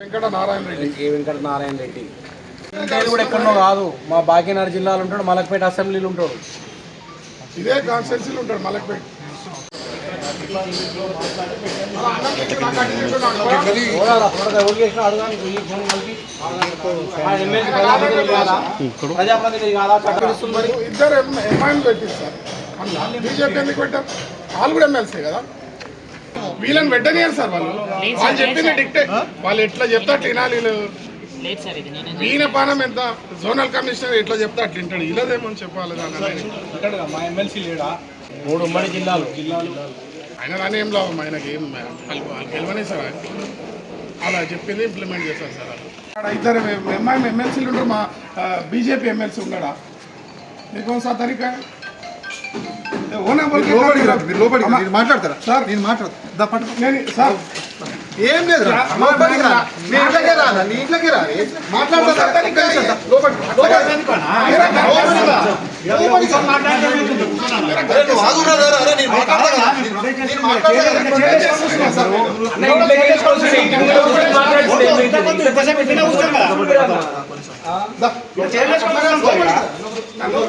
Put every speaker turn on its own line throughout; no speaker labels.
వెంకట నారాయణ రెడ్డి.
ఏ వెంకట నారాయణ రెడ్డి. ఇంకేది కూడా ఎక్కడో కాదు. మా భాగ్యనగర్ జిల్లాలో ఉంటాడు మలక్పేట అసెంబ్లీలో ఉంటాడు.
ఇదే కాన్స్టిట్యున్సీలో ఉంటాడు మలక్పేట. ఇద్దరు ఎంఐఎం అందులో బీజేపీ ఎందుకు పెట్టారు? వాళ్ళు కూడా ఎమ్మెల్సీ కదా? వీళ్ళని పెట్టనియారు సార్ వాళ్ళు. వాళ్ళు చెప్పింది డిక్టే. వాళ్ళు ఎట్లా చెప్తే అట్లా వినాలి వీళ్ళు.
నేను
ఈయన పానం ఎంత? జోనల్ కమిషనర్ ఎట్లా చెప్తే అట్లా వింటాడు. ఇలాదేమో చెప్పాలి
మా ఎమ్మెల్సీ లేడా? మూడు ఉమ్మడి జిల్లాలు. జిల్లాలు.
ఆయన కానీ ఏం లాభం? ఆయనకి ఏం గెలవనే సార్ ఆయన. అలా చెప్పింది ఇంప్లిమెంట్ చేస్తారు సార్ అక్కడ ఇద్దరు ఎంఐఎం ఎమ్మెల్సీలు ఉంటారు మా బీజేపీ ఎమ్మెల్సీ ఉన్నాడా? మీకు సార్ తరీకా?
మీరు లోపలికి మీరు మాట్లాడతారా?
సార్.
నేను మాట్లాడతా. దా పట్టుకో.
నేను సార్.
ఏం లేదు రా,
యా,
లోపలికి రా.
మా-
నీ ఇంట్లోకే రా. నీ ఇంట్లోకే రా మాట్లాడతా రా, రా,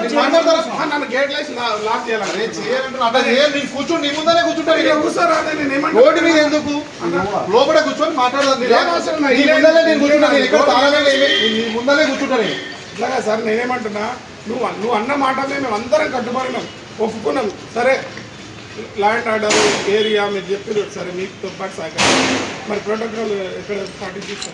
నేను మాట్లాడతా కదా.
నన్ను గేట్ లేసి లాక్ చేయాలి
అరే, చేయాలంటారు, అట్లా చేయాలి, నేను కూర్చొని నీ ముందరే
కూర్చోరా
రోడ్డు మీద ఎందుకు? లోపల కూర్చొని మాట్లాడదాం. నీ ముందరే నేను ఇక్కడ. నీ ముందరే కూర్చుంటా నేను
ఇట్లాగా సార్ నేనేమంటున్నా? నువ్వు నువ్వు అన్న మాట మేము అందరం కట్టుబడినాం ఒప్పుకున్నాం. సరే ల్యాండ్ ఆర్డర్ ఏరియా మీరు చెప్పారు ఒకసారి మీతో పాటు సహకారం. మరి ప్రోటోకాల్ ఎక్కడ పాటించారు?